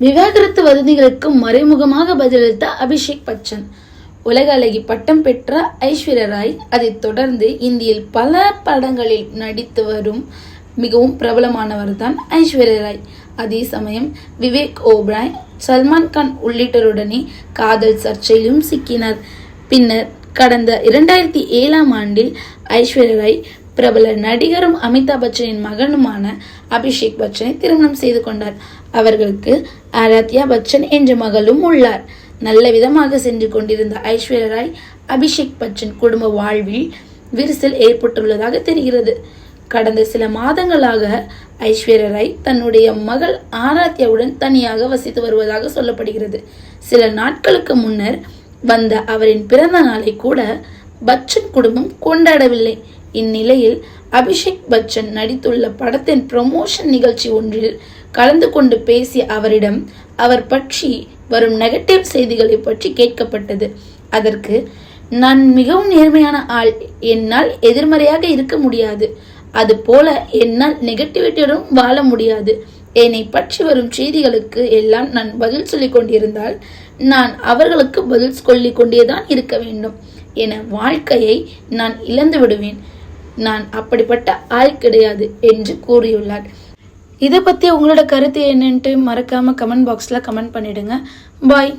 விவாகரத்து வதந்திகளுக்கு மறைமுகமாக பதிலளித்த அபிஷேக் பச்சன். உலக அழகி பட்டம் பெற்ற ஐஸ்வர்யா ராய் அதைத் தொடர்ந்து இந்தியில் பல படங்களில் நடித்து வரும் மிகவும் பிரபலமானவர் தான் ஐஸ்வர்யா ராய். அதே சமயம் விவேக் ஓப்ராய் சல்மான் கான் உள்ளிட்டோருடனே காதல் சர்ச்சையிலும் சிக்கினார். பின்னர் கடந்த இரண்டாயிரத்தி ஏழாம் ஆண்டில் ஐஸ்வர்யா ராய் பிரபல நடிகரும் அமிதாப் பச்சனின் மகனுமான அபிஷேக் பச்சனை திருமணம் செய்து கொண்டார். அவர்களுக்கு ஆராத்யா பச்சன் என்ற மகளும் உள்ளார். நல்ல விதமாக சென்று கொண்டிருந்த ஐஸ்வர்யா ராய் அபிஷேக் பச்சன் குடும்ப வாழ்வில் விரிசல் ஏற்பட்டுள்ளதாக தெரிகிறது. கடந்த சில மாதங்களாக ஐஸ்வர்யா ராய் தன்னுடைய மகள் ஆராத்யாவுடன் தனியாக வசித்து வருவதாக சொல்லப்படுகிறது. சில நாட்களுக்கு முன்னர் வந்த அவரின் பிறந்த நாளை கூட பச்சன் குடும்பம் கொண்டாடவில்லை. இந்நிலையில் அபிஷேக் பச்சன் நடித்துள்ள படத்தின் ப்ரமோஷன் நிகழ்ச்சி ஒன்றில் கலந்து கொண்டு பேசிய அவரிடம் அவர் பற்றி வரும் நெகட்டிவ் செய்திகளை பற்றி கேட்கப்பட்டது. அதற்கு நான் மிகவும் நேர்மையான ஆள். என்னால் எதிர்மறையாக இருக்க முடியாது. அது போல என்னால் நெகட்டிவிட்டியுடன் வாழ முடியாது. என்னை பற்றி வரும் செய்திகளுக்கு எல்லாம் நான் பதில் சொல்லிக் கொண்டிருந்தால் நான் அவர்களுக்கு பதில் சொல்லிக் கொண்டேதான் இருக்க வேண்டும். என வாழ்க்கையை நான் இழந்து விடுவேன். நான் அப்படிப்பட்ட ஆள் கிடையாது என்று கூறியுள்ளார். இதை பற்றி உங்களோட கருத்து என்னன்ட்டு மறக்காம கமெண்ட் பாக்ஸில் கமெண்ட் பண்ணிடுங்க. பாய்